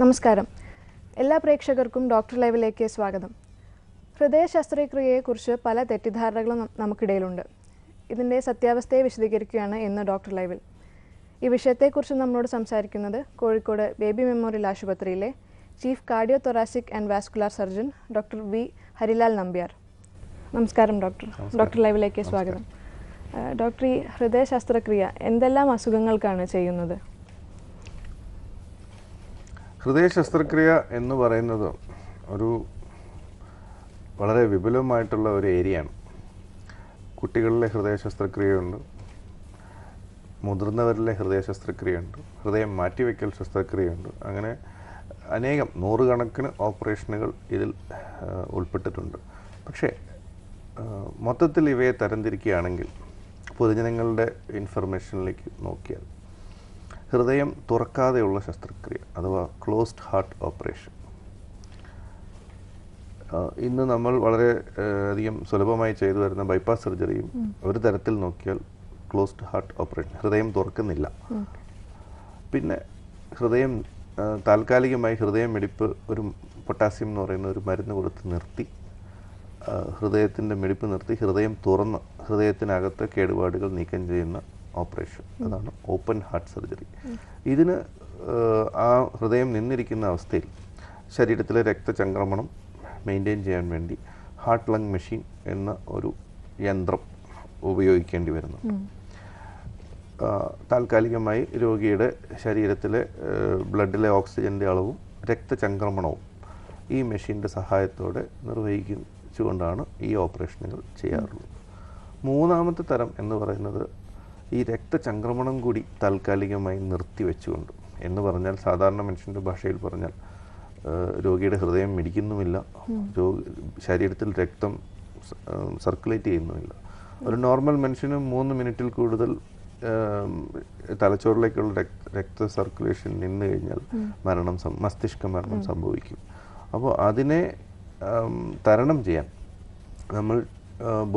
നമസ്കാരം. എല്ലാ പ്രേക്ഷകർക്കും ഡോക്ടർ ലൈവിലേക്ക് സ്വാഗതം. ഹൃദയ ശസ്ത്രക്രിയയെക്കുറിച്ച് പല തെറ്റിദ്ധാരണകളും നമുക്കിടയിലുണ്ട്. ഇതിന്റെ സത്യാവസ്ഥയെ വിശദീകരിക്കുകയാണ് ഇന്ന് ഡോക്ടർ ലൈവിൽ. ഈ വിഷയത്തെക്കുറിച്ച് നമ്മളോട് സംസാരിക്കുന്നത് കോഴിക്കോട് ബേബി മെമ്മോറിയൽ ആശുപത്രിയിലെ chief cardio thoracic and vascular surgeon doctor V Harilal Nambiar. നമസ്കാരം ഡോക്ടർ. ഡോക്ടർ ലൈവിലേക്ക് സ്വാഗതം. ഡോക്ടർ ഈ ഹൃദയ ശസ്ത്രക്രിയ എന്തെല്ലാം അസുഖങ്ങൾക്കാണ് ചെയ്യുന്നത്? ഹൃദയ ശസ്ത്രക്രിയ എന്ന് പറയുന്നത് ഒരു വളരെ വിപുലമായിട്ടുള്ള ഒരു ഏരിയയാണ്. കുട്ടികളിലെ ഹൃദയ ശസ്ത്രക്രിയയുണ്ട്. മുതിർന്നവരിലെ ഹൃദയ ശസ്ത്രക്രിയയുണ്ട്. ഹൃദയം മാറ്റിവെക്കൽ ശസ്ത്രക്രിയയുണ്ട്. അങ്ങനെ അനേകം നൂറുകണക്കിന് ഓപ്പറേഷനുകൾ ഇതിൽ ഉൾപ്പെട്ടിട്ടുണ്ട്. പക്ഷേ മൊത്തത്തിൽ ഇവയെ തരംതിരിക്കുകയാണെങ്കിൽ പൊതുജനങ്ങളുടെ ഇൻഫർമേഷനിലേക്ക് നോക്കിയാൽ ഹൃദയം തുറക്കാതെയുള്ള ശസ്ത്രക്രിയ അഥവാ ക്ലോസ്ഡ് ഹാർട്ട് ഓപ്പറേഷൻ. ഇന്ന് നമ്മൾ വളരെ അധികം സുലഭമായി ചെയ്തു വരുന്ന ബൈപ്പാസ് സർജറിയും ഒരു തരത്തിൽ നോക്കിയാൽ ക്ലോസ്ഡ് ഹാർട്ട് ഓപ്പറേഷൻ ഹൃദയം തുറക്കുന്നില്ല. പിന്നെ ഹൃദയം താൽക്കാലികമായി ഹൃദയം മിടിപ്പ് ഒരു പൊട്ടാസ്യം എന്ന് പറയുന്ന ഒരു മരുന്ന് കൊടുത്ത് നിർത്തി. ഹൃദയത്തിന്റെ മിടിപ്പ് നിർത്തി ഹൃദയം തുറന്ന് ഹൃദയത്തിനകത്ത് കേടുപാടുകൾ നീക്കം ചെയ്യുന്ന ഓപ്പറേഷൻ. അതാണ് ഓപ്പൺ ഹാർട്ട് സർജറി. ഇതിന് ആ ഹൃദയം നിന്നിരിക്കുന്ന അവസ്ഥയിൽ ശരീരത്തിലെ രക്തചംക്രമണം മെയിന്റെയിൻ ചെയ്യാൻ വേണ്ടി ഹാർട്ട് ലങ് മെഷീൻ എന്ന ഒരു യന്ത്രം ഉപയോഗിക്കേണ്ടി വരുന്നു. താൽക്കാലികമായി രോഗിയുടെ ശരീരത്തിലെ ബ്ലഡിലെ ഓക്സിജന്റെ അളവും രക്തചംക്രമണവും ഈ മെഷീന്റെ സഹായത്തോടെ നിർവഹിച്ചുകൊണ്ടാണ് ഈ ഓപ്പറേഷനുകൾ ചെയ്യാറുള്ളത്. മൂന്നാമത്തെ തരം എന്ന് പറയുന്നത് ഈ രക്തചംക്രമണം കൂടി താൽക്കാലികമായി നിർത്തിവെച്ചുകൊണ്ട് എന്ന് പറഞ്ഞാൽ സാധാരണ മനുഷ്യന്റെ ഭാഷയിൽ പറഞ്ഞാൽ രോഗിയുടെ ഹൃദയം മിടിക്കുന്നുമില്ല. രോഗ ശരീരത്തിൽ രക്തം സർക്കുലേറ്റ് ചെയ്യുന്നുമില്ല. ഒരു നോർമൽ മനുഷ്യന് മൂന്ന് മിനിറ്റിൽ കൂടുതൽ തലച്ചോറിലേക്കുള്ള രക്ത രക്ത സർക്കുലേഷൻ നിന്ന് കഴിഞ്ഞാൽ മരണം മസ്തിഷ്ക മരണം സംഭവിക്കും. അപ്പോൾ അതിനെ തരണം ചെയ്യാൻ നമ്മൾ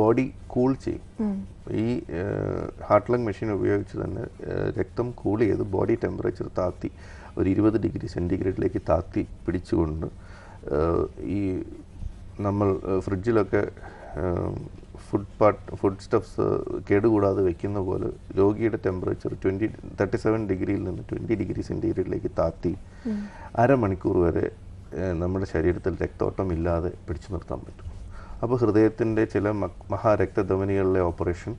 ബോഡി കൂൾ ചെയ്യും. ഈ ഹാർട്ട് ലങ് മെഷീൻ ഉപയോഗിച്ച് തന്നെ രക്തം കൂൾ ചെയ്ത് ബോഡി ടെമ്പറേച്ചർ താത്തി ഒരു ഇരുപത് ഡിഗ്രി സെന്റിഗ്രേഡിലേക്ക് താത്തി പിടിച്ചുകൊണ്ട് ഈ നമ്മൾ ഫ്രിഡ്ജിലൊക്കെ ഫുഡ് പാർട്ട് ഫുഡ് സ്റ്റഫ്സ് കേടുകൂടാതെ വെക്കുന്ന പോലെ രോഗിയുടെ ടെമ്പറേച്ചർ ട്വന്റി തേർട്ടി സെവൻ ഡിഗ്രിയിൽ നിന്ന് ട്വന്റി ഡിഗ്രി സെന്റിഗ്രേഡിലേക്ക് താത്തി അരമണിക്കൂർ വരെ നമ്മുടെ ശരീരത്തിൽ രക്തോട്ടം ഇല്ലാതെ പിടിച്ചു നിർത്താൻ പറ്റും. അപ്പോൾ ഹൃദയത്തിന്റെ ചില മഹാരക്തധമനികളിലെ ഓപ്പറേഷൻ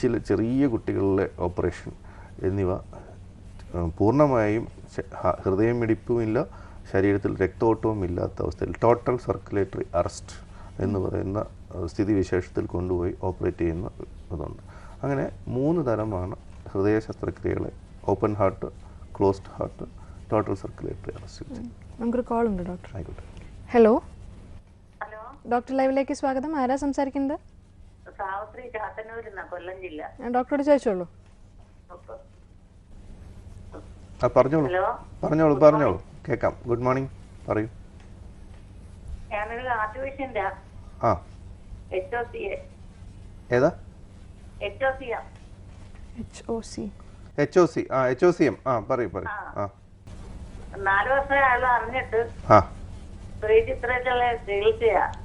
ചില ചെറിയ കുട്ടികളിലെ ഓപ്പറേഷൻ എന്നിവ പൂർണമായും ഹൃദയം മിടിപ്പുമില്ല ഹൃദയമിടിപ്പുമില്ല ശരീരത്തിൽ രക്തോട്ടവും ഇല്ലാത്ത അവസ്ഥയിൽ ടോട്ടൽ സർക്കുലേറ്ററി അറസ്റ്റ് എന്ന് പറയുന്ന സ്ഥിതിവിശേഷത്തിൽ കൊണ്ടുപോയി ഓപ്പറേറ്റ് ചെയ്യുന്ന ഇതുണ്ട് അങ്ങനെ മൂന്ന് തരമാണ് ഹൃദയ ശസ്ത്രക്രിയകളെ open heart closed heart total circulatory arrest. നമുക്കൊരു കോൾ ഉണ്ട് ഡോക്ടർ ആയിക്കോട്ടെ. ഹലോ? ഡോക്ടർ ലൈവിലേക്ക് സ്വാഗതം. ആരാ സംസാരിക്കുന്നത്? സാവിത്രി ചാത്തന്നൂരിന്ന കൊല്ലം ജില്ല. ഡോക്ടറോട് ചോദിച്ചോളൂ. ആ പറഞ്ഞോളൂ. ഹലോ. പറഞ്ഞോളൂ പറഞ്ഞോളൂ. കേക്കാം ഗുഡ് മോർണിംഗ്. പറയൂ. ഞാനൊരു ആർട്ടിഫിഷ്യന്റെ ആ. എച്ച് ഒ സി ഏതാ? H O C H O C H O C ആ എച്ച് ഒ സി എം ആ പറയൂ പറയൂ. ആ. നാല് വർഷം അയാൾ അറിഞ്ഞിട്ട്. ആ. സ്ത്രീ ചിത്രത്തിലെ ചികിത്സയാ. ആ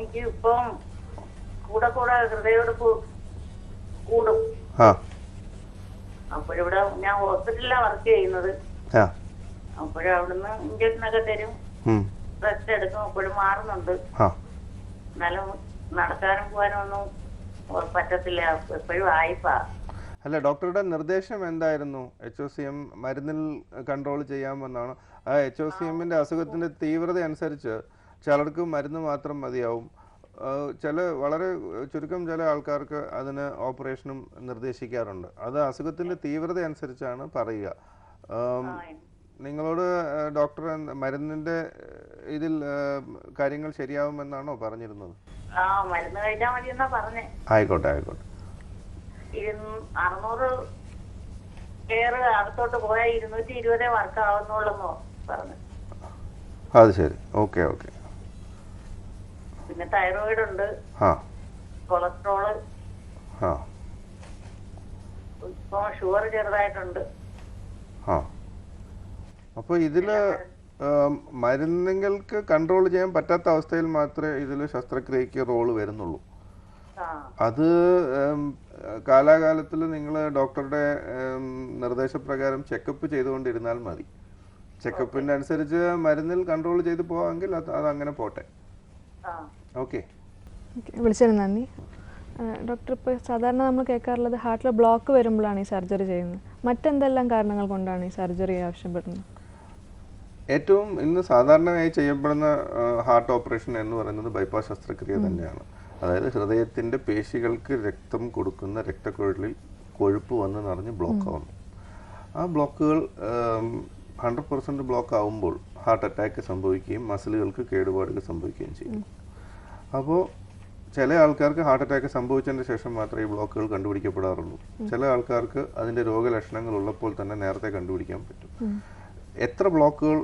എനിക്ക് ഇപ്പം കൂടെ കൂടെ ഹൃദയമെടുപ്പ് കൂടും. അപ്പോഴിവിടെ ഞാൻ ഹോസ്പിറ്റലിലാണ് വർക്ക് ചെയ്യുന്നത്. അപ്പോഴവിടുന്ന് ഇഞ്ചക്ഷനൊക്കെ തരും. റെസ്റ്റ് എടുക്കും. അപ്പോഴും മാറുന്നുണ്ട്. എന്നാലും നടക്കാനും പോകാനും ഒന്നും പറ്റത്തില്ല. എപ്പോഴും ആയിപ്പാ. അല്ല ഡോക്ടറുടെ നിർദ്ദേശം എന്തായിരുന്നു? എച്ച് ഒ സി എം മരുന്നിൽ കൺട്രോൾ ചെയ്യാമെന്നാണ് ആ എച്ച് ഒ സി എമ്മിന്റെ അസുഖത്തിന്റെ തീവ്രത അനുസരിച്ച് ചിലർക്ക് മരുന്ന് മാത്രം മതിയാവും. ചില വളരെ ചുരുക്കം ചില ആൾക്കാർക്ക് അതിന് ഓപ്പറേഷനും നിർദ്ദേശിക്കാറുണ്ട്. അത് അസുഖത്തിന്റെ തീവ്രത അനുസരിച്ചാണ് പറയുക. നിങ്ങളോട് ഡോക്ടർ മരുന്നിന്റെ ഇതിൽ കാര്യങ്ങൾ ശരിയാവുമെന്നാണോ പറഞ്ഞിരുന്നത്? ആ മരുന്ന് കഴിച്ചാൽ മതി എന്നാ പറഞ്ഞേ. ആയിക്കോട്ടെ ആയിക്കോട്ടെ. ഇരുന്ന് അറുന്നൂറ് കെയർ അടുത്തോട്ട് പോയാൽ ഇരുന്നൂറ്റി ഇരുപതേ വർക്ക് ആവുന്നുള്ളെന്നോ പറഞ്ഞു. അത് ശരി. Okay okay. പിന്നെ തൈറോയിഡ് ഉണ്ട്. കൊളസ്ട്രോൾ ഇപ്പൊ ഷുഗർ ചെറുതായിട്ടുണ്ട്. അപ്പൊ ഇതിൽ മരുന്നുകൾക്ക് കൺട്രോൾ ചെയ്യാൻ പറ്റാത്ത അവസ്ഥയിൽ മാത്രമേ ഇതിൽ ശസ്ത്രക്രിയക്ക് റോൾ വരുന്നുള്ളൂ. അത് കാലാകാലത്തിൽ നിങ്ങൾ ഡോക്ടറുടെ നിർദ്ദേശപ്രകാരം ചെക്കപ്പ് ചെയ്തുകൊണ്ടിരുന്നാൽ മതി. ചെക്കപ്പിന്റെ അനുസരിച്ച് മരുന്നിൽ കൺട്രോൾ ചെയ്ത് പോവാമെങ്കിൽ അത് അങ്ങനെ പോട്ടെ. ഓക്കെ വിളിച്ചതിന് നന്ദി. ഡോക്ടർ ഇപ്പോൾ സാധാരണ നമ്മൾ കേൾക്കാറുള്ളത് ഹാർട്ടിൽ ബ്ലോക്ക് വരുമ്പോഴാണ് ഈ സർജറി ചെയ്യുന്നത്. മറ്റെന്തെല്ലാം കാരണങ്ങൾ കൊണ്ടാണ് ഈ സർജറി ആവശ്യപ്പെടുന്നത്? ഏറ്റവും ഇന്ന് സാധാരണയായി ചെയ്യപ്പെടുന്ന ഹാർട്ട് ഓപ്പറേഷൻ എന്ന് പറയുന്നത് ബൈപ്പാസ് ശസ്ത്രക്രിയ തന്നെയാണ്. അതായത് ഹൃദയത്തിന്റെ പേശികൾക്ക് രക്തം കൊടുക്കുന്ന രക്തക്കുഴലിൽ കൊഴുപ്പ് വന്ന് നിറഞ്ഞ് ബ്ലോക്ക് ആവുന്നു. ആ ബ്ലോക്കുകൾ ഹൺഡ്രഡ് പെർസെന്റ് ബ്ലോക്ക് ആവുമ്പോൾ ഹാർട്ട് അറ്റാക്ക് സംഭവിക്കുകയും മസിലുകൾക്ക് കേടുപാടുകൾ സംഭവിക്കുകയും ചെയ്യും. അപ്പോൾ ചില ആൾക്കാർക്ക് ഹാർട്ട് അറ്റാക്ക് സംഭവിച്ചതിന് ശേഷം മാത്രമേ ഈ ബ്ലോക്കുകൾ കണ്ടുപിടിക്കപ്പെടാറുള്ളൂ. ചില ആൾക്കാർക്ക് അതിന്റെ രോഗലക്ഷണങ്ങൾ ഉള്ളപ്പോൾ തന്നെ നേരത്തെ കണ്ടുപിടിക്കാൻ പറ്റും. എത്ര ബ്ലോക്കുകൾ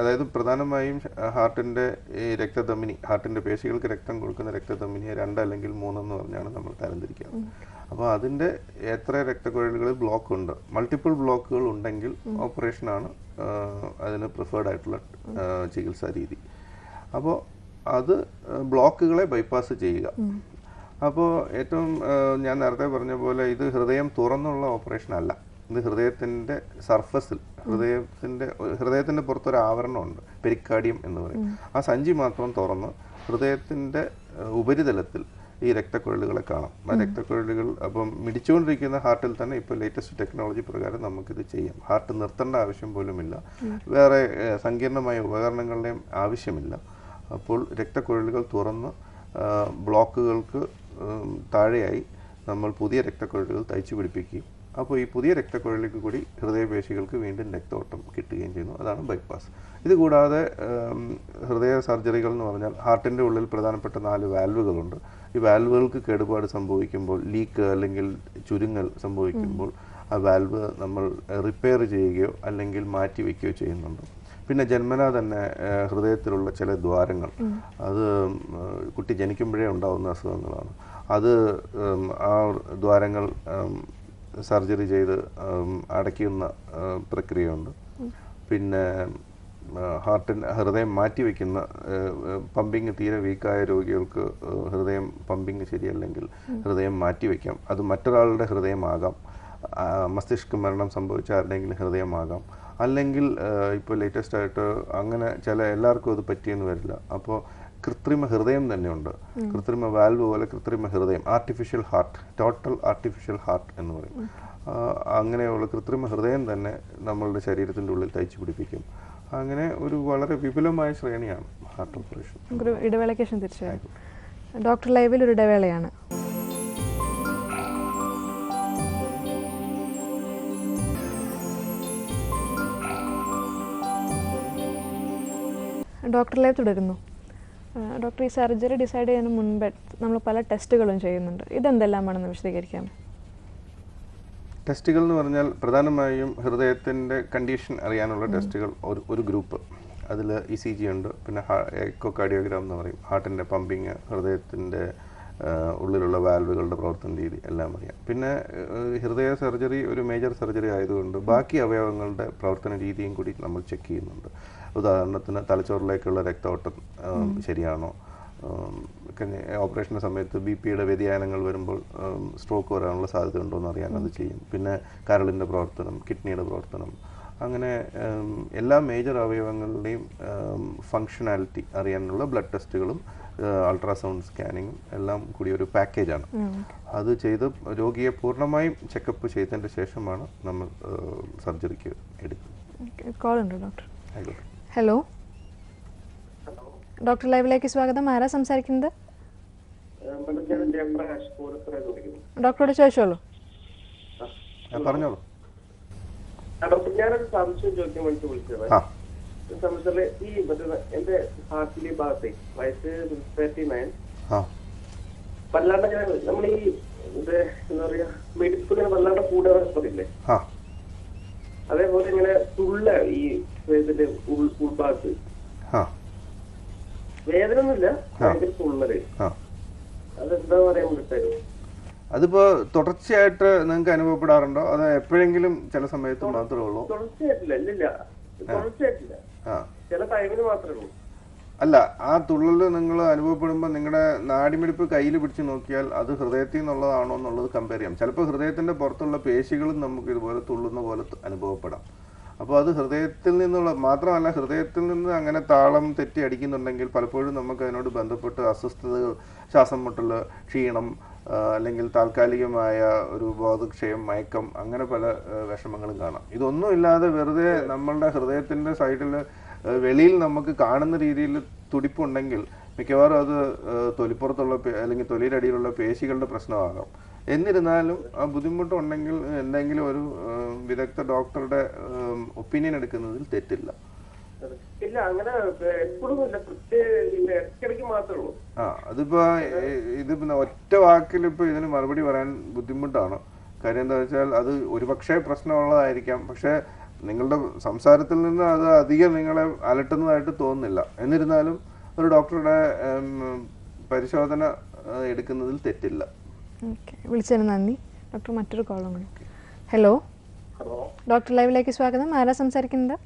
അതായത് പ്രധാനമായും ഹാർട്ടിന്റെ ഈ രക്തധമനി ഹാർട്ടിന്റെ പേശികൾക്ക് രക്തം കൊടുക്കുന്ന രക്തധമനിയെ രണ്ട് അല്ലെങ്കിൽ മൂന്നെന്ന് പറഞ്ഞാണ് നമ്മൾ തരംതിരിക്കുക. അപ്പോൾ അതിന്റെ എത്ര രക്തക്കുഴലുകളിൽ ബ്ലോക്ക് ഉണ്ട്? മൾട്ടിപ്പിൾ ബ്ലോക്കുകൾ ഉണ്ടെങ്കിൽ ഓപ്പറേഷനാണ് അതിന് പ്രിഫേർഡ് ആയിട്ടുള്ള ചികിത്സാ രീതി. അപ്പോൾ അത് ബ്ലോക്കുകളെ ബൈപ്പാസ് ചെയ്യുക. അപ്പോൾ ഏറ്റവും ഞാൻ നേരത്തെ പറഞ്ഞ പോലെ ഇത് ഹൃദയം തുറന്നുള്ള ഓപ്പറേഷൻ അല്ല. ഇത് ഹൃദയത്തിന്റെ സർഫസിൽ ഹൃദയത്തിന്റെ ഹൃദയത്തിന്റെ പുറത്തൊരു ആവരണമുണ്ട്. പെരിക്കാഡിയം എന്ന് പറയും. ആ സഞ്ചി മാത്രം തുറന്ന് ഹൃദയത്തിന്റെ ഉപരിതലത്തിൽ ഈ രക്തക്കുഴലുകളെ കാണാം. ആ രക്തക്കുഴലുകൾ അപ്പം മിടിച്ചുകൊണ്ടിരിക്കുന്ന ഹാർട്ടിൽ തന്നെ ഇപ്പോൾ ലേറ്റസ്റ്റ് ടെക്നോളജി പ്രകാരം നമുക്കിത് ചെയ്യാം. ഹാർട്ട് നിർത്തേണ്ട ആവശ്യം പോലുമില്ല. വേറെ സങ്കീർണമായ ഉപകരണങ്ങളുടെയും ആവശ്യമില്ല. അപ്പോൾ രക്തക്കുഴലുകൾ തുറന്ന് ബ്ലോക്കുകൾക്ക് താഴെയായി നമ്മൾ പുതിയ രക്തക്കുഴലുകൾ തയ്ച്ചു പിടിപ്പിക്കുകയും അപ്പോൾ ഈ പുതിയ രക്തക്കുഴലിലേക്ക് കൂടി ഹൃദയപേശികൾക്ക് വീണ്ടും രക്തോട്ടം കിട്ടുകയും ചെയ്യുന്നു. അതാണ് ബൈപ്പാസ്. ഇതുകൂടാതെ ഹൃദയ സർജറികൾ എന്ന് പറഞ്ഞാൽ ഹാർട്ടിന്റെ ഉള്ളിൽ പ്രധാനപ്പെട്ട നാല് വാൽവുകളുണ്ട്. ഈ വാൽവുകൾക്ക് കേടുപാട് സംഭവിക്കുമ്പോൾ ലീക്ക് അല്ലെങ്കിൽ ചുരുങ്ങൽ സംഭവിക്കുമ്പോൾ ആ വാൽവ് നമ്മൾ റിപ്പയർ ചെയ്യുകയോ അല്ലെങ്കിൽ മാറ്റി വയ്ക്കുകയോ ചെയ്യുന്നുണ്ട്. പിന്നെ ജന്മനാ തന്നെ ഹൃദയത്തിലുള്ള ചില ദ്വാരങ്ങൾ. അത് കുട്ടി ജനിക്കുമ്പോഴേ ഉണ്ടാവുന്ന അസുഖങ്ങളാണ്. അത് ആ ദ്വാരങ്ങൾ സർജറി ചെയ്ത് അടയ്ക്കുന്ന പ്രക്രിയയുണ്ട്. പിന്നെ ഹാർട്ടിൻ ഹൃദയം മാറ്റി വയ്ക്കുന്ന പമ്പിങ് തീരെ വീക്കായ രോഗികൾക്ക് ഹൃദയം പമ്പിങ് ശരിയല്ലെങ്കിൽ ഹൃദയം മാറ്റി വയ്ക്കാം അത് മറ്റൊരാളുടെ ഹൃദയമാകാം. മസ്തിഷ്ക മരണം സംഭവിച്ച ആരുടെയെങ്കിലും ഹൃദയമാകാം. അല്ലെങ്കിൽ ഇപ്പോൾ ലേറ്റസ്റ്റ് ആയിട്ട് അങ്ങനെ ചില എല്ലാവർക്കും അത് പറ്റിയെന്ന് വരില്ല. അപ്പോൾ കൃത്രിമ ഹൃദയം തന്നെയുണ്ട് കൃത്രിമ വാൽവ് പോലെ കൃത്രിമ ഹൃദയം artificial heart total artificial heart എന്ന് പറയും. അങ്ങനെയുള്ള കൃത്രിമ ഹൃദയം തന്നെ നമ്മളുടെ ശരീരത്തിന്റെ ഉള്ളിൽ തയ്ച്ചു പിടിപ്പിക്കും. അങ്ങനെ ഒരു വളരെ വിപുലമായ ശ്രേണിയാണ് ഹാർട്ട് ഓപ്പറേഷൻ ഒരു ഇടവേളയ്ക്ക് ശേഷം ഡോക്ടർ ലൈവിൽ ഒരു ഇടവേളയാണ്. ഡോക്ടർ ലൈവ് തുടരുന്നു. ഡോക്ടർ ഈ സർജറി ഡിസൈഡ് ചെയ്യുന്ന മുൻപ് നമ്മൾ പല ടെസ്റ്റുകളും ചെയ്യുന്നുണ്ട്. ഇതെന്തെല്ലാമാണെന്ന് വിശദീകരിക്കാം? ടെസ്റ്റുകൾ എന്ന് പറഞ്ഞാൽ പ്രധാനമായും ഹൃദയത്തിന്റെ കണ്ടീഷൻ അറിയാനുള്ള ടെസ്റ്റുകൾ ഒരു ഒരു ഗ്രൂപ്പ്. അതിൽ ഇ സി ജി ഉണ്ട് പിന്നെ എക്കോ കാർഡിയോഗ്രാം എന്ന് പറയും. ഹാർട്ടിന്റെ പമ്പിങ് ഹൃദയത്തിന്റെ ഉള്ളിലുള്ള വാൽവുകളുടെ പ്രവർത്തന രീതി എല്ലാം അറിയാം. പിന്നെ ഹൃദയ സർജറി ഒരു മേജർ സർജറി ആയതുകൊണ്ട് ബാക്കി അവയവങ്ങളുടെ പ്രവർത്തന രീതിയും കൂടി നമ്മൾ ചെക്ക് ചെയ്യുന്നുണ്ട്. ഉദാഹരണത്തിന് തലച്ചോറിലേക്കുള്ള രക്തോട്ടം ശരിയാണോ? ഓപ്പറേഷന്റെ സമയത്ത് ബി പിയുടെ വ്യതിയാനങ്ങൾ വരുമ്പോൾ സ്ട്രോക്ക് വരാനുള്ള സാധ്യത ഉണ്ടോ എന്ന് അറിയാൻ അത് ചെയ്യും. പിന്നെ കരളിന്റെ പ്രവർത്തനം കിഡ്നിയുടെ പ്രവർത്തനം. അങ്ങനെ എല്ലാ മേജർ അവയവങ്ങളുടെയും ഫങ്ഷനാലിറ്റി അറിയാനുള്ള ബ്ലഡ് ടെസ്റ്റുകളും അൾട്രാസൗണ്ട് സ്കാനിങ്ങും എല്ലാം കൂടി ഒരു പാക്കേജാണ്. അത് ചെയ്ത് രോഗിയെ പൂർണമായും ചെക്കപ്പ് ചെയ്തതിന്റെ ശേഷമാണ് നമ്മൾ സർജറിക്ക് എടുക്കുന്നത്. കോൾ ഉണ്ട് ഡോക്ടർ ആയിക്കോട്ടെ. ഹലോ ഡോക്ടർ ലൈവിലേക്ക് സ്വാഗതം. ആരാ സംസാരിക്കുന്നത്? ഡോക്ടറോട് ചോദിച്ചോളൂ. ആ, പറഞ്ഞോളൂ. ഡോക്ടർ ഞാനൊരു സംശയം ചോദിക്കാൻ വേണ്ടി വിളിച്ചത്. ഈ മറ്റേ എന്റെ ഹാർട്ടിലെ ഭാഗത്തെ വയസ്സ് തേർട്ടി നയൻ വല്ലാണ്ട് ഞാൻ നമ്മൾ ഈ എന്താ പറയാ മെഡിസിൻ വല്ലാണ്ട് കൂടാതെ പറയില്ലേ അതേപോലെ ഇങ്ങനെ തുള്ള ഈ ഇതിന്റെ ഉൾ ഉൾഭാഗത്ത്. വേദന ഒന്നുമില്ല ഭയങ്കര തുള്ളൽ. അതെന്താ പറയാൻ വേണ്ടിട്ടായിരുന്നു അതിപ്പോ തുടർച്ചയായിട്ട് നിങ്ങൾക്ക് അനുഭവപ്പെടാറുണ്ടോ? അത് എപ്പോഴെങ്കിലും ചില സമയത്ത് മാത്രമേ ഉള്ളൂ? തുടർച്ചയായിട്ടില്ല ഇല്ലില്ല. തുടർച്ചയായിട്ടില്ല. ചില ടൈമിന് മാത്രമേ ഉള്ളൂ. അല്ല ആ തുള്ളൽ നിങ്ങൾ അനുഭവപ്പെടുമ്പോൾ നിങ്ങളുടെ നാടിമിടിപ്പ് കയ്യിൽ പിടിച്ച് നോക്കിയാൽ അത് ഹൃദയത്തിൽ നിന്നുള്ളതാണോ എന്നുള്ളത് കമ്പയർ ചെയ്യാം. ചിലപ്പോൾ ഹൃദയത്തിന്റെ പുറത്തുള്ള പേശികളും നമുക്ക് ഇതുപോലെ തുള്ളുന്ന പോലെ അനുഭവപ്പെടാം. അപ്പോൾ അത് ഹൃദയത്തിൽ നിന്നുള്ള മാത്രമല്ല ഹൃദയത്തിൽ നിന്ന് അങ്ങനെ താളം തെറ്റി അടിക്കുന്നുണ്ടെങ്കിൽ പലപ്പോഴും നമുക്ക് അതിനോട് ബന്ധപ്പെട്ട് അസ്വസ്ഥതകൾ ശ്വാസം മുട്ടൽ ക്ഷീണം അല്ലെങ്കിൽ താൽക്കാലികമായ ഒരു ബോധക്ഷയം മയക്കം അങ്ങനെ പല വിഷമങ്ങളും കാണാം. ഇതൊന്നും ഇല്ലാതെ വെറുതെ നമ്മളുടെ ഹൃദയത്തിന്റെ സൈഡിൽ വെളിയിൽ നമുക്ക് കാണുന്ന രീതിയിൽ തുടിപ്പുണ്ടെങ്കിൽ മിക്കവാറും അത് തൊലിപ്പുറത്തുള്ള അല്ലെങ്കിൽ തൊലിയിലടിയിലുള്ള പേശികളുടെ പ്രശ്നമാകാം. എന്നിരുന്നാലും ആ ബുദ്ധിമുട്ടുണ്ടെങ്കിൽ എന്തെങ്കിലും ഒരു വിദഗ്ധ ഡോക്ടറുടെ ഒപ്പീനിയൻ എടുക്കുന്നതിൽ തെറ്റില്ല. ഇല്ല അങ്ങനെ എപ്പോഴും ഇല്ല. പ്രത്യേക ഇടയ്ക്കിടയ്ക്ക് മാത്രമേ ഉള്ളൂ. ആ അതിപ്പോ ഇത് ഒറ്റ വാക്കിൽ ഇപ്പൊ ഇതിന് മറുപടി പറയാൻ ബുദ്ധിമുട്ടാണ്. കാര്യം എന്താ വെച്ചാൽ അത് ഒരുപക്ഷെ പ്രശ്നമുള്ളതായിരിക്കാം. പക്ഷെ നിങ്ങളുടെ സംസാരത്തിൽ നിന്ന് അത് അധികം നിങ്ങളെ അലട്ടുന്നതായിട്ട് തോന്നുന്നില്ല. എന്നിരുന്നാലും ഒരു ഡോക്ടറുടെ പരിശോധന എടുക്കുന്നതിൽ തെറ്റില്ല. ഓക്കെ. വിളിച്ചതിന് നന്ദി. ഡോക്ടർ മറ്റൊരു കോളും കൂടി. ഹലോ ഹലോ ഡോക്ടർ ലൈവിലേക്ക് സ്വാഗതം. ആരാ സംസാരിക്കുന്നത്?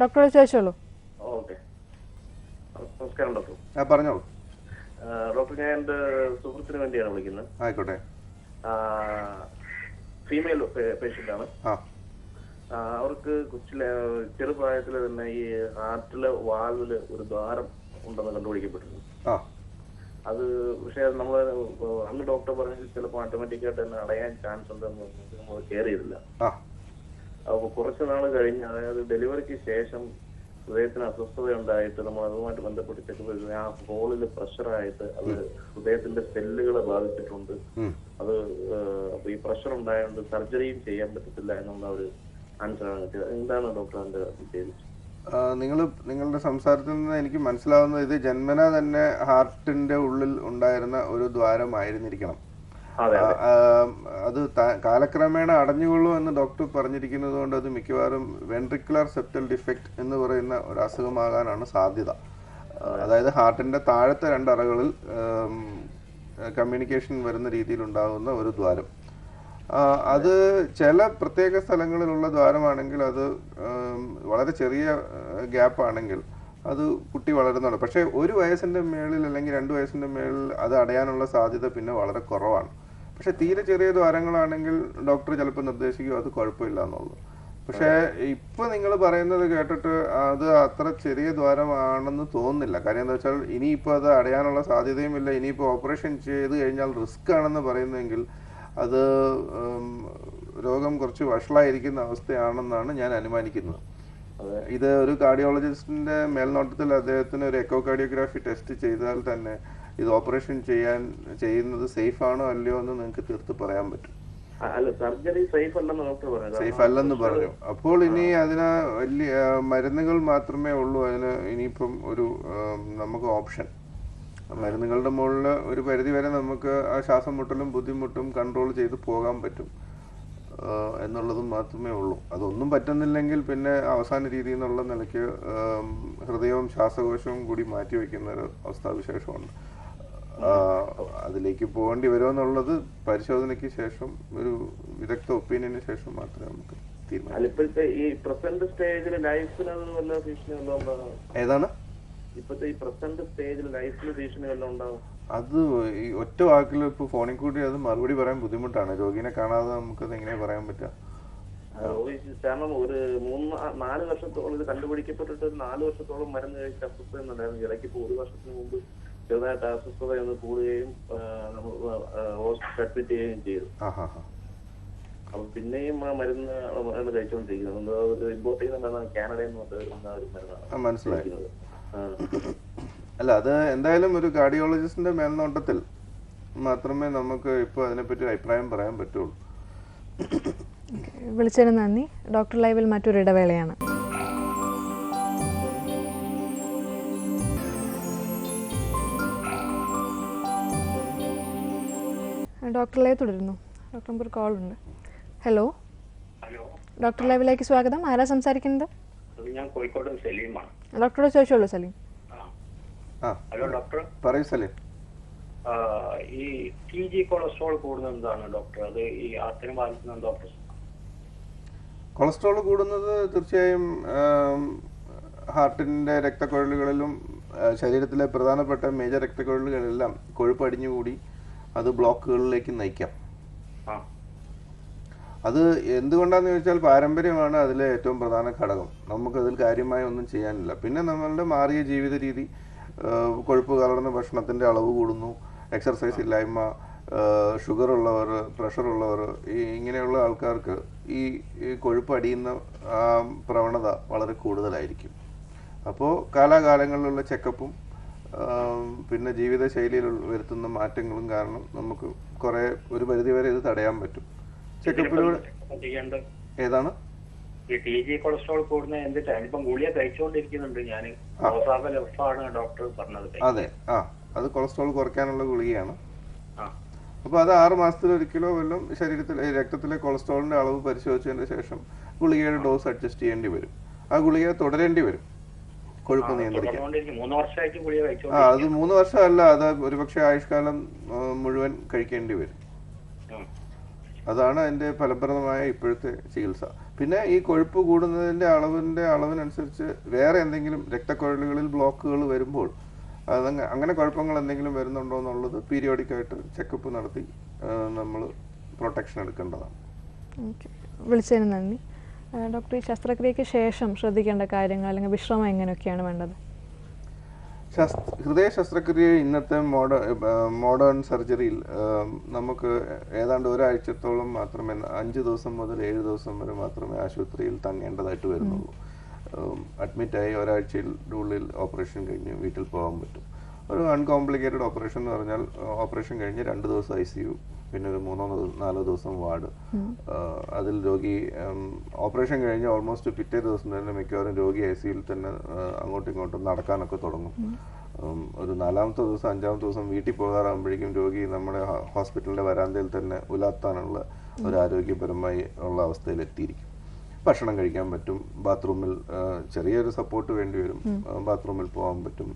ഡോക്ടറോട് ചോദിച്ചോളൂ. ഓക്കെ. നമസ്കാരം ഡോക്ടർ. പറഞ്ഞോളൂ ഡോക്ടർ ഞാൻ എന്റെ സുഹൃത്തിന് വേണ്ടിയാണ് വിളിക്കുന്നത്. ആയിക്കോട്ടെ. ഫീമെയിൽ പേഷ്യന്റ് ആണ് അവർക്ക് കൊച്ചിലെ ചെറുപ്രായത്തിൽ തന്നെ ഈ ഹാർട്ടിലെ വാൽവിൽ ഒരു ദ്വാരം ഉണ്ടെന്ന് കണ്ടുപിടിക്കപ്പെട്ടിരുന്നു. അത് പക്ഷേ നമ്മൾ അന്ന് ഡോക്ടർ പറഞ്ഞത് ചിലപ്പോൾ ഓട്ടോമാറ്റിക് ആയിട്ട് തന്നെ അടയാൻ ചാൻസ് ഉണ്ടെന്ന് നമ്മൾ കെയർ ചെയ്തില്ല അപ്പോൾ കുറച്ച് നാൾ കഴിഞ്ഞ് അതായത് ഡെലിവറിക്ക് ശേഷം ഹൃദയത്തിന് അസ്വസ്ഥത ഉണ്ടായിട്ട് നമ്മൾ അതുമായിട്ട് ബന്ധപ്പെട്ട് ചെക്ക് ചെയ്ത് ആ ഹോളിൽ പ്രഷറായിട്ട് അത് ഹൃദയത്തിന്റെ സെല്ലുകളെ ബാധിച്ചിട്ടുണ്ട്. അത് അപ്പൊ ഈ പ്രഷർ ഉണ്ടായതുകൊണ്ട് സർജറിയും ചെയ്യാൻ പറ്റത്തില്ല എന്നുള്ള ഒരു ആൻസർ ആണ് കിട്ടിയത്. എന്താണ് ഡോക്ടർ അതിന്റെ ഡീറ്റെയിൽസ് നിങ്ങൾ നിങ്ങളുടെ സംസാരത്തിൽ നിന്ന് എനിക്ക് മനസ്സിലാവുന്നത് ഇത് ജന്മന തന്നെ ഹാർട്ടിന്റെ ഉള്ളിൽ ഉണ്ടായിരുന്ന ഒരു ദ്വാരമായിരുന്നിരിക്കണം. അതെ കാലക്രമേണ അടഞ്ഞുകൊള്ളൂ എന്ന് ഡോക്ടർ പറഞ്ഞിരിക്കുന്നത് കൊണ്ട് അത് മിക്കവാറും വെൻട്രിക്കുലർ സെപ്റ്റൽ ഡിഫക്റ്റ് എന്ന് പറയുന്ന ഒരു അസുഖമാകാനാണ് സാധ്യത. അതായത് ഹാർട്ടിന്റെ താഴത്തെ രണ്ടറകളിൽ കമ്മ്യൂണിക്കേഷൻ വരുന്ന രീതിയിൽ ഉണ്ടാകുന്ന ഒരു ദ്വാരം. അത് ചില പ്രത്യേക സ്ഥലങ്ങളിലുള്ള ദ്വാരമാണെങ്കിൽ അത് വളരെ ചെറിയ ഗ്യാപ്പ് ആണെങ്കിൽ അത് കുട്ടി വളരുന്നുണ്ട്. പക്ഷേ ഒരു വയസ്സിന്റെ മേളിൽ അല്ലെങ്കിൽ രണ്ട് വയസ്സിന്റെ മേളിൽ അത് അടയാനുള്ള സാധ്യത പിന്നെ വളരെ കുറവാണ്. പക്ഷേ തീരെ ചെറിയ ദ്വാരങ്ങളാണെങ്കിൽ ഡോക്ടർ ചിലപ്പോൾ നിർദ്ദേശിക്കും അത് കുഴപ്പമില്ല എന്നുള്ളൂ പക്ഷേ ഇപ്പൊ നിങ്ങൾ പറയുന്നത് കേട്ടിട്ട് അത് അത്ര ചെറിയ ദ്വാരമാണെന്ന് തോന്നുന്നില്ല. കാര്യം എന്താ വെച്ചാൽ ഇനിയിപ്പോൾ അത് അടയാനുള്ള സാധ്യതയും ഇല്ല. ഇനിയിപ്പോൾ ഓപ്പറേഷൻ ചെയ്ത് കഴിഞ്ഞാൽ റിസ്ക് ആണെന്ന് പറയുന്നെങ്കിൽ അത് രോഗം കുറച്ച് വഷളായിരിക്കുന്ന അവസ്ഥയാണെന്നാണ് ഞാൻ അനുമാനിക്കുന്നത്. ഇത് ഒരു കാർഡിയോളജിസ്റ്റിന്റെ മേൽനോട്ടത്തിൽ അദ്ദേഹത്തിന് ഒരു എക്കോ കാർഡിയോഗ്രാഫി ടെസ്റ്റ് ചെയ്താൽ തന്നെ ഇത് ഓപ്പറേഷൻ ചെയ്യാൻ ചെയ്യുന്നത് സേഫ് ആണോ അല്ലയോ എന്ന് നിങ്ങൾക്ക് തീർത്ത് പറയാൻ പറ്റും. സേഫ് അല്ലെന്ന് പറഞ്ഞു. അപ്പോൾ ഇനി അതിന് വലിയ മരുന്നുകൾ മാത്രമേ ഉള്ളൂ. അതിന് ഇനിയിപ്പം ഒരു നമുക്ക് ഓപ്ഷൻ മരുന്നുകളുടെ മുകളിൽ ഒരു പരിധി വരെ നമുക്ക് ആ ശ്വാസം മുട്ടലും ബുദ്ധിമുട്ടും കൺട്രോൾ ചെയ്ത് പോകാൻ പറ്റും. എന്നുള്ളത് മാത്രമേ ഉള്ളൂ. അതൊന്നും പറ്റുന്നില്ലെങ്കിൽ പിന്നെ അവസാന രീതി എന്നുള്ള നിലയ്ക്ക് ഹൃദയവും ശ്വാസകോശവും കൂടി മാറ്റിവെക്കുന്ന ഒരു അവസ്ഥാവിശേഷമുണ്ട്. അതിലേക്ക് പോകേണ്ടി വരുമെന്നുള്ളത് പരിശോധനയ്ക്ക് ശേഷം ഒരു വിദഗ്ധ ഒപ്പീനിയന് ശേഷം മാത്രമേ നമുക്ക് ഏതാണ്? അത് ഈ ഒറ്റ വാക്കിൽ ഇപ്പൊ ഫോണിൽ കൂടി അത് മറുപടി പറയാൻ ബുദ്ധിമുട്ടാണ്. രോഗിനെ കാണാതെ നമുക്കത് എങ്ങനെ പറയാൻ പറ്റുക? കാരണം ഒരു മൂന്ന് നാല് വർഷത്തോളം ഇത് കണ്ടുപിടിക്കപ്പെട്ടിട്ട് നാല് വർഷത്തോളം മരുന്ന് കഴിച്ച അസ്വസ്ഥ എന്നുണ്ടായിരുന്നു ഇടയ്ക്ക് ഇപ്പൊ ഒരു വർഷത്തിന് മുമ്പ് ചെറുതായിട്ട് അസ്വസ്ഥത ഒന്ന് കൂടുകയും ഹോസ്പിറ്റൽ അഡ്മിറ്റ് ചെയ്യുകയും ചെയ്തു. അപ്പൊ പിന്നെയും ആ മരുന്ന് ആണ് കഴിച്ചുകൊണ്ടിരിക്കുന്നത് ഇമ്പോർട്ട് ചെയ്യുന്നുണ്ടെന്നാണ് കാനഡയിൽ നിന്ന് വരുന്ന ഒരു മരുന്നാണ് ആ, മനസ്സിലായി. കഴിക്കുന്നത്. അല്ല അത് എന്തായാലും ഒരു കാർഡിയോളജിസ്റ്റിന്റെ മേൽനോട്ടത്തിൽ മാത്രമേ നമുക്ക് ഇപ്പോൾ അതിനെപ്പറ്റി ഒരു അഭിപ്രായം പറയാൻ പറ്റുള്ളൂ. വിളിച്ചതിന് നന്ദി. ഡോക്ടർ ലൈവിൽ മറ്റൊരു ഇടവേളയാണ്. ഡോക്ടർ ലൈവ് തുടരുന്നു. ഡോക്ടർ നമുക്ക് കോൾ ഉണ്ട് ഹലോ? ഹലോ? ഡോക്ടർ ലൈവിലേക്ക് സ്വാഗതം. ആരാ സംസാരിക്കുന്നത്? ഞാൻ കോഴിക്കോട് സലീമാണ്. ഡോക്ടറോട് ചോദിച്ചോളൂ സലീം. Hello doctor. പറയൂ സലീം. ആ, ഈ ടി ജി കൊളസ്ട്രോൾ കൂടുന്നത് എന്താണ് ഡോക്ടർ? അത് ഈ ആർട്ടിനെ ബാധിക്കുന്ന ഡോക്ടർ കൊളസ്ട്രോൾ കൂടുന്നത് തീർച്ചയായും ഹാർട്ടിന്റെ രക്തക്കുഴലുകളിലും ശരീരത്തിലെ പ്രധാനപ്പെട്ട മേജർ രക്തക്കുഴലുകളെല്ലാം കൊഴുപ്പ് അടിഞ്ഞുകൂടി അത് ബ്ലോക്കുകളിലേക്ക് നയിക്കാം. അത് എന്തുകൊണ്ടാന്ന് ചോദിച്ചാൽ പാരമ്പര്യമാണ് അതിലെ ഏറ്റവും പ്രധാന ഘടകം. നമുക്കതിൽ കാര്യമായി ഒന്നും ചെയ്യാനില്ല. പിന്നെ നമ്മളുടെ മാറിയ ജീവിത രീതി കൊഴുപ്പ് കലർന്ന ഭക്ഷണത്തിന്റെ അളവ് കൂടുന്നു എക്സർസൈസ് ഇല്ലായ്മ ഷുഗർ ഉള്ളവർ പ്രഷർ ഉള്ളവർ ഈ ഇങ്ങനെയുള്ള ആൾക്കാർക്ക് ഈ ഈ കൊഴുപ്പ് അടിയുന്ന പ്രവണത വളരെ കൂടുതലായിരിക്കും. അപ്പോൾ കാലാകാലങ്ങളിലുള്ള ചെക്കപ്പും പിന്നെ ജീവിതശൈലിയിൽ വരുത്തുന്ന മാറ്റങ്ങളും കാരണം നമുക്ക് കുറെ ഒരു പരിധി വരെ ഇത് തടയാൻ പറ്റും. ചെക്കപ്പിലൂടെ ഏതാണ്? ടി ജി കൊളസ്ട്രോൾ കൂടുന്ന എന്തിട്ടാ ഇപ്പം ഗുളിയ കഴിച്ചുകൊണ്ടിരിക്കുന്നുണ്ട് ഞാൻ ഡോക്ടർ പറഞ്ഞത്. അതെ. ആ. അത് കൊളസ്ട്രോൾ കുറയ്ക്കാനുള്ള ഗുളികയാണ്. അപ്പൊ അപ്പോൾ അത് ആറ് മാസത്തിൽ ഒരിക്കലോ വല്ലതും ശരീരത്തിൽ രക്തത്തിലെ കൊളസ്ട്രോളിന്റെ അളവ് പരിശോധിച്ചതിന് ശേഷം ഗുളികയുടെ ഡോസ് അഡ്ജസ്റ്റ് ചെയ്യേണ്ടി വരും. ആ ഗുളിക തുടരേണ്ടി വരും. കൊഴുപ്പ് നിയന്ത്രിക്കാൻ ആ അത് മൂന്ന് വർഷമല്ല അത് ഒരുപക്ഷെ ആയുഷ്കാലം മുഴുവൻ കഴിക്കേണ്ടി വരും. അതാണ് അതിന്റെ ഫലപ്രദമായ ഇപ്പോഴത്തെ ചികിത്സ. പിന്നെ ഈ കൊഴുപ്പ് കൂടുന്നതിന്റെ അളവിന്റെ അളവിനനുസരിച്ച് വേറെ എന്തെങ്കിലും രക്തക്കുഴലുകളിൽ ബ്ലോക്കുകൾ വരുമ്പോൾ അത് അങ്ങനെ കുഴപ്പങ്ങൾ എന്തെങ്കിലും വരുന്നുണ്ടോ എന്നുള്ളത് പീരിയോഡിക്കായിട്ട് ചെക്കപ്പ് നടത്തി നമ്മൾ പ്രൊട്ടക്ഷൻ എടുക്കേണ്ടതാണ്. വിളിച്ചതിന് നന്ദി. ഡോക്ടർ ഈ ശസ്ത്രക്രിയയ്ക്ക് ശേഷം ശ്രദ്ധിക്കേണ്ട കാര്യങ്ങൾ അല്ലെങ്കിൽ വിശ്രമം എങ്ങനെയൊക്കെയാണ് വേണ്ടത്? ഹൃദയ ശസ്ത്രക്രിയ ഇന്നത്തെ മോഡേൺ സർജറിയിൽ നമുക്ക് ഏതാണ്ട് ഒരാഴ്ചത്തോളം മാത്രമേ അഞ്ച് ദിവസം മുതൽ ഏഴ് ദിവസം വരെ മാത്രമേ ആശുപത്രിയിൽ തങ്ങേണ്ടതായിട്ട് വരുന്നുള്ളൂ. അഡ്മിറ്റായി ഒരാഴ്ചയുടെ ഉള്ളിൽ ഓപ്പറേഷൻ കഴിഞ്ഞ് വീട്ടിൽ പോകാൻ പറ്റും. ഒരു അൺകോംപ്ലിക്കേറ്റഡ് ഓപ്പറേഷൻ എന്ന് പറഞ്ഞാൽ ഓപ്പറേഷൻ കഴിഞ്ഞ് രണ്ട് ദിവസം ഐ സി യു പിന്നെ ഒരു മൂന്നോ നാലോ ദിവസം വാർഡ് അതിൽ രോഗി ഓപ്പറേഷൻ കഴിഞ്ഞ് ഓൾമോസ്റ്റ് പിറ്റേ ദിവസം തന്നെ മിക്കവാറും രോഗി ഐ സിയിൽ തന്നെ അങ്ങോട്ടും ഇങ്ങോട്ടും നടക്കാനൊക്കെ തുടങ്ങും. ഒരു നാലാമത്തെ ദിവസം അഞ്ചാമത്തെ ദിവസം വീട്ടിൽ പോകാറാകുമ്പോഴേക്കും രോഗി നമ്മുടെ ഹോസ്പിറ്റലിന്റെ വരാന്തയിൽ തന്നെ ഉലാത്താനുള്ള ഒരു ആരോഗ്യപരമായി ഉള്ള അവസ്ഥയിൽ എത്തിയിരിക്കും. ഭക്ഷണം കഴിക്കാൻ പറ്റും ബാത്റൂമിൽ ചെറിയൊരു സപ്പോർട്ട് വേണ്ടി വരും. ബാത്റൂമിൽ പോകാൻ പറ്റും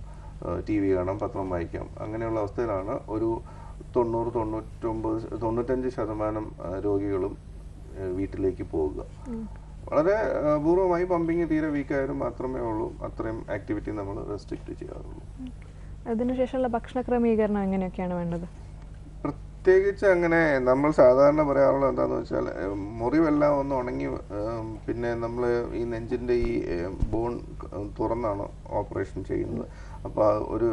ടി വി കാണാം പത്രം വായിക്കാം അങ്ങനെയുള്ള അവസ്ഥയിലാണ് ഒരു തൊണ്ണൂറ് തൊണ്ണൂറ്റൊമ്പത് തൊണ്ണൂറ്റഞ്ച് ശതമാനം രോഗികളും വീട്ടിലേക്ക് പോവുക വളരെ അപൂർവമായി പമ്പിങ് തീരെ വീക്കായാലും മാത്രമേ ഉള്ളൂ. അത്രയും ആക്ടിവിറ്റി നമ്മൾ റെസ്ട്രിക്റ്റ് ചെയ്യാറുള്ളൂ. അതിനുശേഷമുള്ള ഭക്ഷണ ക്രമീകരണം എങ്ങനെയൊക്കെയാണ് വേണ്ടത്? പ്രത്യേകിച്ച് അങ്ങനെ നമ്മൾ സാധാരണ പറയാറുള്ളത് എന്താണെന്ന് വെച്ചാൽ മുറിവെല്ലാം ഒന്ന് ഉണങ്ങി പിന്നെ നമ്മൾ ഈ നെഞ്ചിന്റെ ഈ ബോൺ തുറന്നാണ് ഓപ്പറേഷൻ ചെയ്യുന്നത്. അപ്പോൾ ഒരു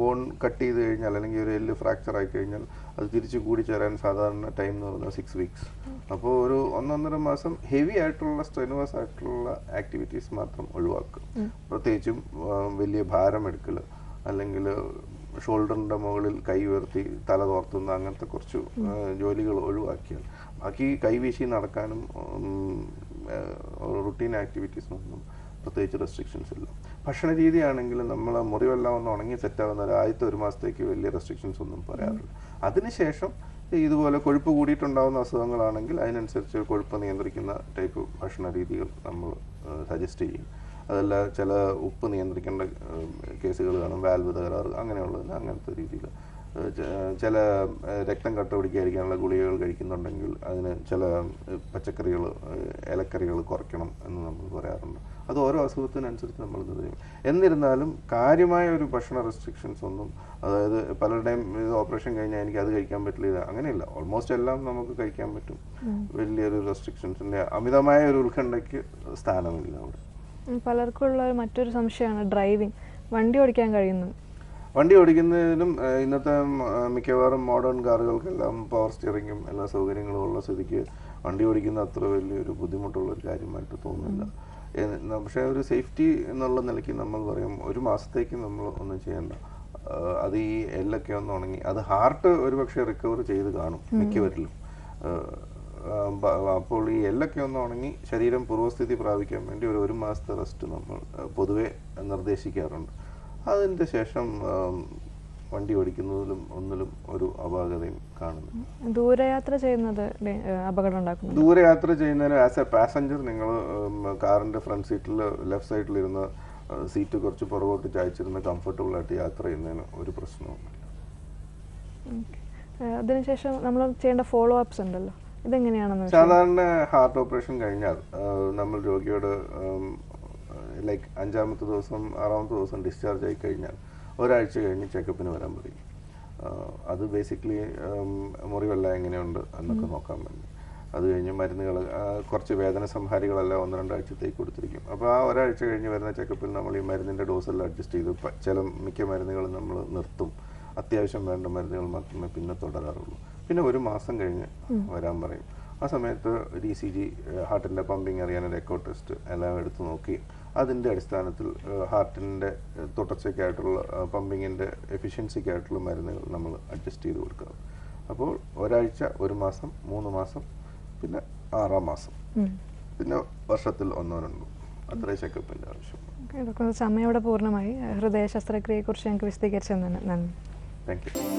ബോൺ കട്ട് ചെയ്ത് കഴിഞ്ഞാൽ അല്ലെങ്കിൽ ഒരു എല്ല് ഫ്രാക്ചർ ആയി കഴിഞ്ഞാൽ അത് തിരിച്ച് കൂടി ചേരാൻ സാധാരണ ടൈം എന്ന് പറഞ്ഞാൽ സിക്സ് വീക്സ് അപ്പോൾ ഒരു ഒന്നൊന്നര മാസം ഹെവി ആയിട്ടുള്ള സ്ട്രെനുവസ് ആയിട്ടുള്ള ആക്ടിവിറ്റീസ് മാത്രം ഒഴിവാക്കുക. പ്രത്യേകിച്ചും വലിയ ഭാരം എടുക്കൽ അല്ലെങ്കിൽ ഷോൾഡറിന്റെ മുകളിൽ കൈ ഉയർത്തി തല തോർത്തുന്ന അങ്ങനത്തെ കുറച്ച് ജോലികൾ ഒഴിവാക്കിയാൽ. ബാക്കി കൈവീശി നടക്കാനും റുട്ടീൻ ആക്ടിവിറ്റീസിനൊന്നും പ്രത്യേകിച്ച് റെസ്ട്രിക്ഷൻസ് ഇല്ല. ഭക്ഷണ രീതിയാണെങ്കിൽ നമ്മൾ മുറിവെല്ലാം ഒന്ന് ഉണങ്ങി സെറ്റാവുന്ന ഒരു ആദ്യത്തെ ഒരു മാസത്തേക്ക് വലിയ റെസ്ട്രിക്ഷൻസ് ഒന്നും പറയാറില്ല. അതിനുശേഷം ഇതുപോലെ കൊഴുപ്പ് കൂടിയിട്ടുണ്ടാകുന്ന അസുഖങ്ങളാണെങ്കിൽ അതിനനുസരിച്ച് കൊഴുപ്പ് നിയന്ത്രിക്കുന്ന ടൈപ്പ് ഭക്ഷണ രീതികൾ നമ്മൾ സജസ്റ്റ് ചെയ്യും. അതല്ല ചില ഉപ്പ് നിയന്ത്രിക്കേണ്ട കേസുകൾ കാണും വാൽവ് തകരാറ് അങ്ങനെയുള്ളതല്ല അങ്ങനത്തെ രീതിയിൽ. ചില രക്തം കട്ട പിടിക്കാതിരിക്കാനുള്ള ഗുളികകൾ കഴിക്കുന്നുണ്ടെങ്കിൽ അതിന് ചില പച്ചക്കറികൾ ഇലക്കറികൾ കുറയ്ക്കണം എന്ന് നമ്മൾ പറയാറുണ്ട്. അത് ഓരോ അസുഖത്തിനനുസരിച്ച് നമ്മൾ ഇത് ചെയ്യും. എന്നിരുന്നാലും കാര്യമായ ഒരു ഭക്ഷണ റെസ്ട്രിക്ഷൻസ് ഒന്നും അതായത് പലരുടെയും ഇത് ഓപ്പറേഷൻ കഴിഞ്ഞാൽ എനിക്ക് അത് കഴിക്കാൻ പറ്റില്ല അങ്ങനെയില്ല. ഓൾമോസ്റ്റ് എല്ലാം നമുക്ക് കഴിക്കാൻ പറ്റും. വലിയൊരു റെസ്ട്രിക്ഷൻസിന്റെ അമിതമായ ഒരു ഉത്കണ്ഠയ്ക്ക് സ്ഥാനമില്ല അവിടെ. പലർക്കും ഉള്ള മറ്റൊരു സംശയമാണ് ഡ്രൈവിംഗ്. വണ്ടി ഓടിക്കാൻ കഴിയുന്നു. വണ്ടി ഓടിക്കുന്നതിനും ഇന്നത്തെ മിക്കവാറും മോഡേൺ കാറുകൾക്കെല്ലാം പവർ സ്റ്റിയറിങ്ങും എല്ലാ സൗകര്യങ്ങളും ഉള്ള സ്ഥിതിക്ക് വണ്ടി ഓടിക്കുന്ന അത്ര വലിയൊരു ബുദ്ധിമുട്ടുള്ള ഒരു കാര്യമായിട്ട് തോന്നുന്നില്ല. പക്ഷേ ഒരു സേഫ്റ്റി എന്നുള്ള നിലയ്ക്ക് നമ്മൾ പറയും ഒരു മാസത്തേക്ക് നമ്മൾ ഒന്നും ചെയ്യണ്ട. അത് ഈ എല്ലൊക്കെ ഒന്ന് ഉണങ്ങി അത് ഹാർട്ട് ഒരുപക്ഷെ റിക്കവർ ചെയ്ത് കാണും മിക്കവരിലും. അപ്പോൾ ഈ എല്ലൊക്കെ ഒന്ന് ഉണങ്ങി ശരീരം പൂർവസ്ഥിതി പ്രാപിക്കാൻ വേണ്ടി ഒരു ഒരു മാസത്തെ റെസ്റ്റ് നമ്മൾ പൊതുവെ നിർദ്ദേശിക്കാറുണ്ട്. അതിന്റെ ശേഷം വണ്ടി ഓടിക്കുന്നതിലും ഒന്നിലും ഒരു അപാകതയും കാണുന്നു ദൂരയാത്ര ചെയ്യുന്നത് അപകടം ഉണ്ടാക്കുന്നു. ദൂരയാത്ര ചെയ്യുന്നതിന് ആസ് എ പാസഞ്ചർ നിങ്ങൾ കാറിന്റെ ഫ്രണ്ട് സീറ്റിൽ ലെഫ്റ്റ് സൈഡിലിരുന്ന് സീറ്റ് കുറച്ച് പുറകോട്ട് ചായച്ചിരുന്ന് കംഫർട്ടബിൾ ആയിട്ട് യാത്ര ചെയ്യുന്നതിന് ഒരു പ്രശ്നവുമില്ല. അതിനുശേഷം നമ്മൾ ചെയ്യേണ്ട ഫോളോ അപ്സ് ഉണ്ടല്ലോ. ഇതെങ്ങനെയാണെന്ന് സാധാരണ ഹാർട്ട് ഓപ്പറേഷൻ കഴിഞ്ഞാൽ നമ്മൾ രോഗിയോട് ലൈക്ക് അഞ്ചാമത്തെ ദിവസം ആറാമത്തെ ദിവസം ഡിസ്ചാർജ് ആയി കഴിഞ്ഞാൽ ഒരാഴ്ച കഴിഞ്ഞ് ചെക്കപ്പിന് വരാൻ പറയും. അത് ബേസിക്കലി മുറിവെല്ലാം എങ്ങനെയുണ്ട് എന്നൊക്കെ നോക്കാൻ വേണ്ടി. അത് കഴിഞ്ഞ് മരുന്നുകൾ കുറച്ച് വേദന സംഹാരികളെല്ലാം ഒന്ന് രണ്ടാഴ്ചത്തേക്ക് കൊടുത്തിരിക്കും. അപ്പോൾ ആ ഒരാഴ്ച കഴിഞ്ഞ് വരുന്ന ചെക്കപ്പിൽ നമ്മൾ ഈ മരുന്നിന്റെ ഡോസെല്ലാം അഡ്ജസ്റ്റ് ചെയ്ത് ചില മിക്ക മരുന്നുകളും നമ്മൾ നിർത്തും. അത്യാവശ്യം വേണ്ട മരുന്നുകൾ മാത്രമേ പിന്നെ തുടരാറുള്ളൂ. പിന്നെ ഒരു മാസം കഴിഞ്ഞ് വരാൻ പറയും. ആ സമയത്ത് ഡി സി ജി ഹാർട്ടിന്റെ പമ്പിങ് അറിയാൻ ഒരു എക്കോ ടെസ്റ്റ് എല്ലാം എടുത്തു നോക്കി. അതിന്റെ അടിസ്ഥാനത്തിൽ ഹാർട്ടിന്റെ തുടർച്ചയ്ക്കായിട്ടുള്ള പമ്പിങ്ങിന്റെ എഫിഷ്യൻസിക്കായിട്ടുള്ള മരുന്നുകൾ നമ്മൾ അഡ്ജസ്റ്റ് ചെയ്ത് കൊടുക്കുക അപ്പോൾ ഒരാഴ്ച ഒരു മാസം മൂന്ന് മാസം പിന്നെ ആറാം മാസം. പിന്നെ വർഷത്തിൽ ഒന്നോ രണ്ടോ. അത്രേ ചെക്കപ്പിന്റെ ആവശ്യം. ഡോക്ടർ സമയം ഇവിടെ പൂർണമായി. ഹൃദയ ശസ്ത്രക്രിയയെക്കുറിച്ച് ഞങ്ങൾക്ക് വിശദീകരിച്ചു നന്ദി. Thank you.